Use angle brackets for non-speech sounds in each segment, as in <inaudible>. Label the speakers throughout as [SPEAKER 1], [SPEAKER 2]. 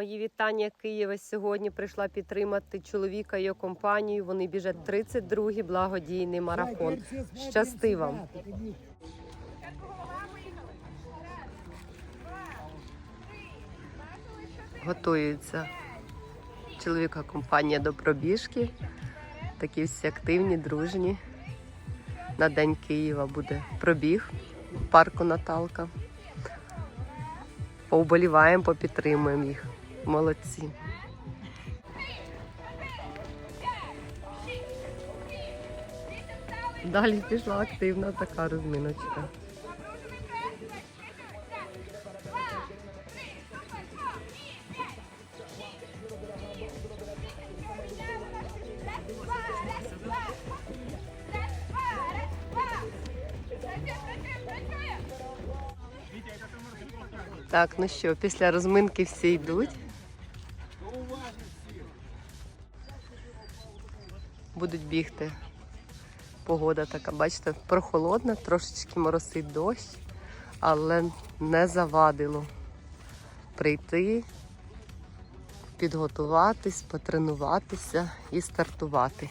[SPEAKER 1] Мої вітання Києва. Сьогодні прийшла підтримати чоловіка і його компанію. Вони біжать 32-й благодійний марафон. Щасти вам! Готуються чоловіка компанія до пробіжки. Такі всі активні, дружні. На День Києва буде пробіг парку Наталка. Поуболіваємо, попідтримуємо їх. Молодці. Далі пішла активна така розминочка. Так, ну що, після розминки всі йдуть. Будуть бігти. Погода така, бачите, прохолодна, трошечки моросить дощ, але не завадило прийти, підготуватись, потренуватися і стартувати.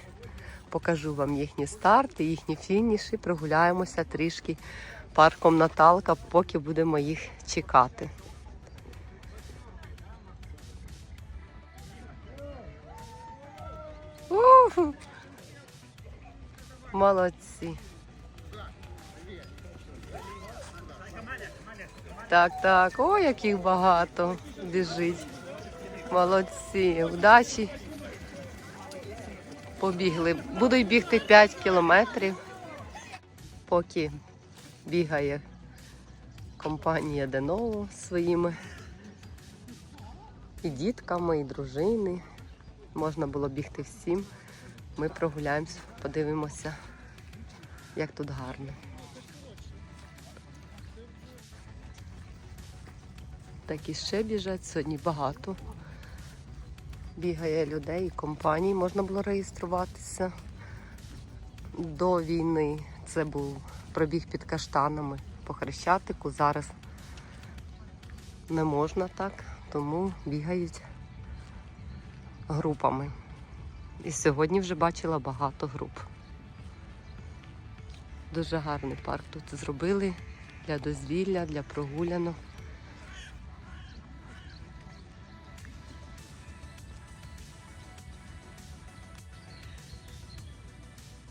[SPEAKER 1] Покажу вам їхні старти, їхні фініші, прогуляємося трішки парком Наталка, поки будемо їх чекати. Молодці. Так, так, ой, яких багато біжить. Молодці, удачі. Побігли. Будуть бігти 5 кілометрів, поки бігає компанія Деново зі своїми і дітками, і дружини. Можна було бігти всім. Ми прогуляємося, подивимося, як тут гарно. Так і ще біжать, сьогодні багато. Бігає людей і компаній, можна було реєструватися. До війни це був пробіг під каштанами по Хрещатику. Зараз не можна так, тому бігають групами. І сьогодні вже бачила багато груп. Дуже гарний парк тут зробили для дозвілля, для прогулянок.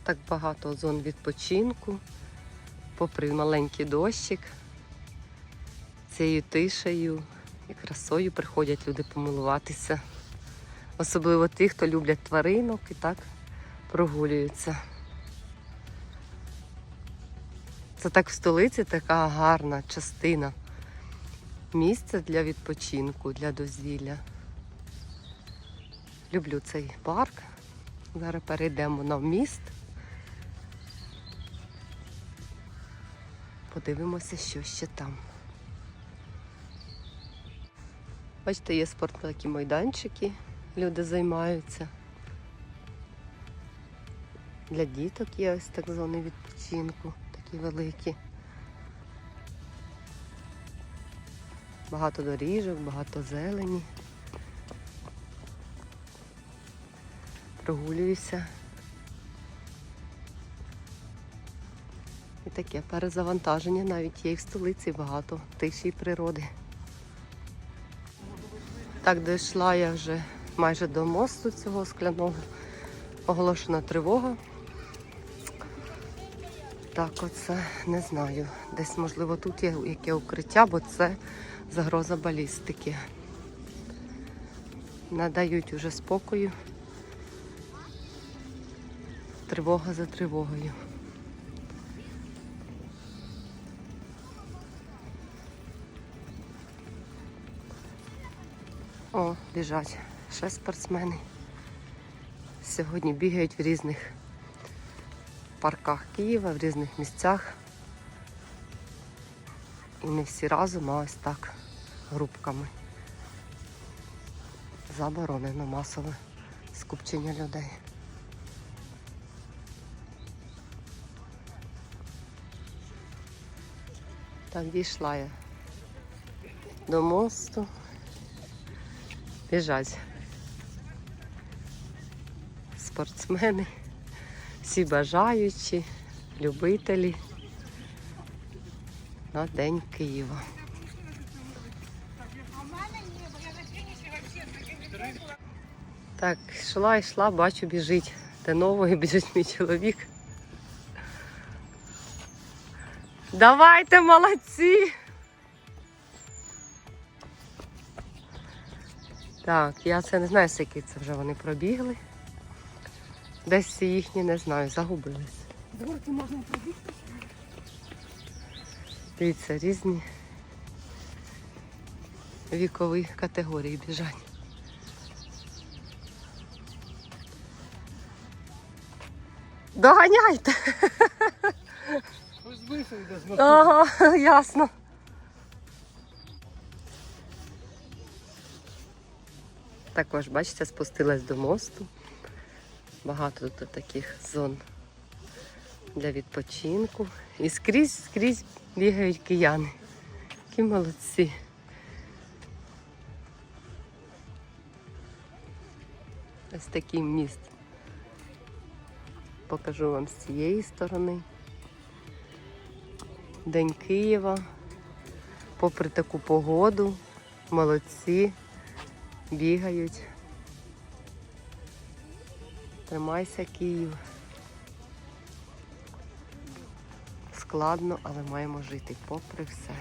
[SPEAKER 1] Так багато зон відпочинку, попри маленький дощик, цією тишею і красою приходять люди помилуватися. Особливо ті, хто люблять тваринок і так прогулюються. Це так в столиці така гарна частина. Місце для відпочинку, для дозвілля. Люблю цей парк. Зараз перейдемо на міст. Подивимося, що ще там. Бачите, є спортивні майданчики, люди займаються. Для діток є ось так зони відпочинку, такі великі. Багато доріжок, багато зелені. Прогулююся. І таке перезавантаження навіть є і в столиці багато тиші і природи. Так, дійшла я вже майже до мосту цього скляного. Оголошена тривога. Так, оце не знаю. Десь, можливо, тут є яке укриття, бо це загроза балістики. Надають уже спокою. Тривога за тривогою. О, біжать ще спортсмени. Сьогодні бігають в різних парках Києва, в різних місцях. І не всі разом, а ось так, групками. Заборонено масове скупчення людей. Так, дійшла я до мосту. біжать. Спортсмени, всі бажаючі, любителі на День Києва. Так, йшла, йшла, бачу, біжить. Де новою <laughs> біжить мій чоловік. Давайте, молодці! Так, я це не знаю, скільки це вже вони пробігли. Десь всі їхні не знаю, загубились.
[SPEAKER 2] Горки можна пробігти.
[SPEAKER 1] Дивіться, різні вікові категорії біжать. Доганяйте!
[SPEAKER 2] Ось вийшов йде з
[SPEAKER 1] Ага, ясно. Також, бачите, спустилась до мосту. Багато тут таких зон для відпочинку. І скрізь, скрізь бігають кияни. Які молодці. Ось такий міст. Покажу вам з цієї сторони. День Києва. Попри таку погоду, молодці, бігають. Тримайся, Київ. Складно, але маємо жити попри все.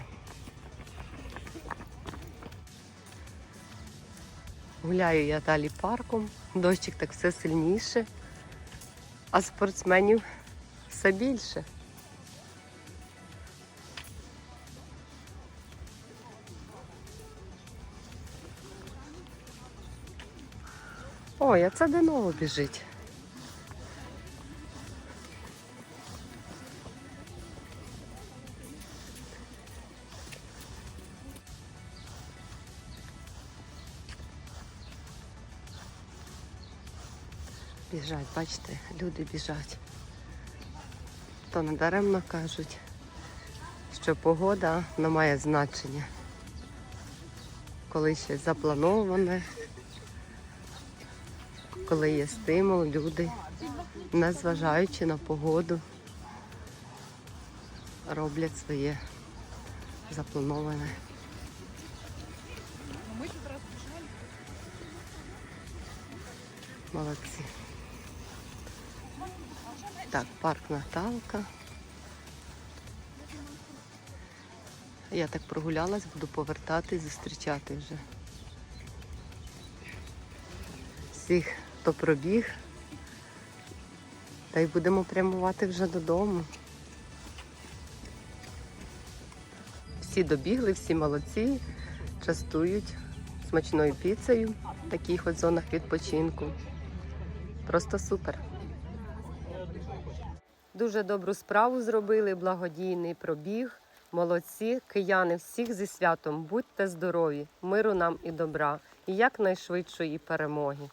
[SPEAKER 1] Гуляю я далі парком, дощик так все сильніше, а спортсменів все більше. Ой, а це де ново біжить. Біжать, бачите, люди біжать. То недаремно кажуть, що погода не має значення. Коли щось заплановане, коли є стимул, люди, незважаючи на погоду, роблять своє заплановане. Молодці. Так, парк Наталка. Я так прогулялась, буду повертатись, зустрічати вже. Всіх, хто пробіг. Та й будемо прямувати вже додому. Всі добігли, всі молодці, частують смачною піцею в таких от зонах відпочинку. Просто супер. Дуже добру справу зробили, благодійний пробіг. Молодці, кияни, всіх зі святом. Будьте здорові, миру нам і добра, і якнайшвидшої перемоги.